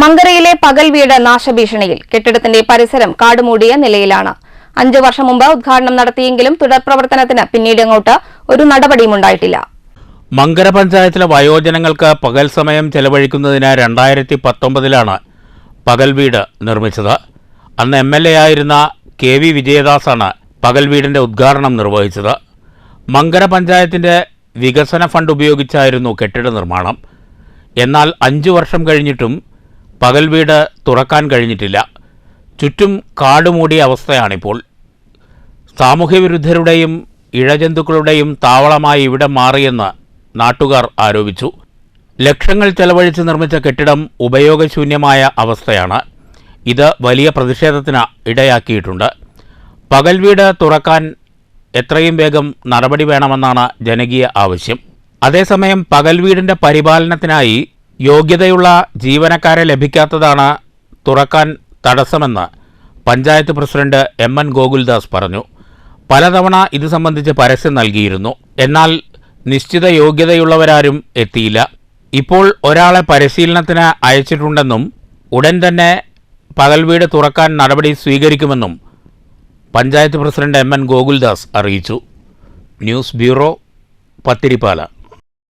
മങ്കരയിലെ പകൽ വീട് നാശഭീഷണിയിൽ. കെട്ടിടത്തിന്റെ പരിസരം കാടുമൂടിയ നിലയിലാണ്. അഞ്ചു വർഷം മുമ്പ് ഉദ്ഘാടനം നടത്തിയെങ്കിലും തുടർ പ്രവർത്തനത്തിന് പിന്നീട് അങ്ങോട്ട് ഒരു നടപടിയും ഉണ്ടായിട്ടില്ല. മങ്കര പഞ്ചായത്തിലെ വയോജനങ്ങൾക്ക് പകൽ സമയം ചെലവഴിക്കുന്നതിന് രണ്ടായിരത്തി പത്തൊമ്പതിലാണ് പകൽ വീട് നിർമ്മിച്ചത്. അന്ന് എം എൽ എ ആയിരുന്ന കെ വി വിജയദാസാണ് പകൽ വീടിന്റെ ഉദ്ഘാടനം നിർവഹിച്ചത്. മങ്കര പഞ്ചായത്തിന്റെ വികസന ഫണ്ട് ഉപയോഗിച്ചായിരുന്നു കെട്ടിട നിർമ്മാണം. എന്നാൽ അഞ്ചു വർഷം കഴിഞ്ഞിട്ടും പകൽ വീട് തുറക്കാൻ കഴിഞ്ഞിട്ടില്ല. ചുറ്റും കാടുമൂടിയ അവസ്ഥയാണിപ്പോൾ. സാമൂഹ്യവിരുദ്ധരുടെയും ഇഴജന്തുക്കളുടെയും താവളമായി ഇവിടെ മാറിയെന്ന് നാട്ടുകാർ ആരോപിച്ചു. ലക്ഷങ്ങൾ ചെലവഴിച്ച് നിർമ്മിച്ച കെട്ടിടം ഉപയോഗശൂന്യമായ അവസ്ഥയാണ്. ഇത് വലിയ പ്രതിഷേധത്തിന് ഇടയാക്കിയിട്ടുണ്ട്. പകൽ വീട് തുറക്കാൻ എത്രയും വേഗം നടപടി വേണമെന്നാണ് ജനകീയ ആവശ്യം. അതേസമയം പകൽ വീടിന്റെ പരിപാലനത്തിനായി യോഗ്യതയുള്ള ജീവനക്കാരെ ലഭിക്കാത്തതാണ് തുറക്കാൻ തടസ്സമെന്ന് panchayat president M N Gokuldas പറഞ്ഞു. പലതവണ ഇത് സംബന്ധിച്ച് പരസ്യം നൽകിയിരുന്നു. എന്നാൽ നിശ്ചിത യോഗ്യതയുള്ളവരാരും എത്തിയില്ല. ഇപ്പോൾ ഒരാളെ പരിശീലനത്തിന് അയച്ചിട്ടുണ്ടെന്നും ഉടൻ തന്നെ പകൽ വീട് തുറക്കാൻ നടപടി സ്വീകരിക്കുമെന്നും panchayat president M N Gokuldas അറിയിച്ചു. News bureau Pathirippala.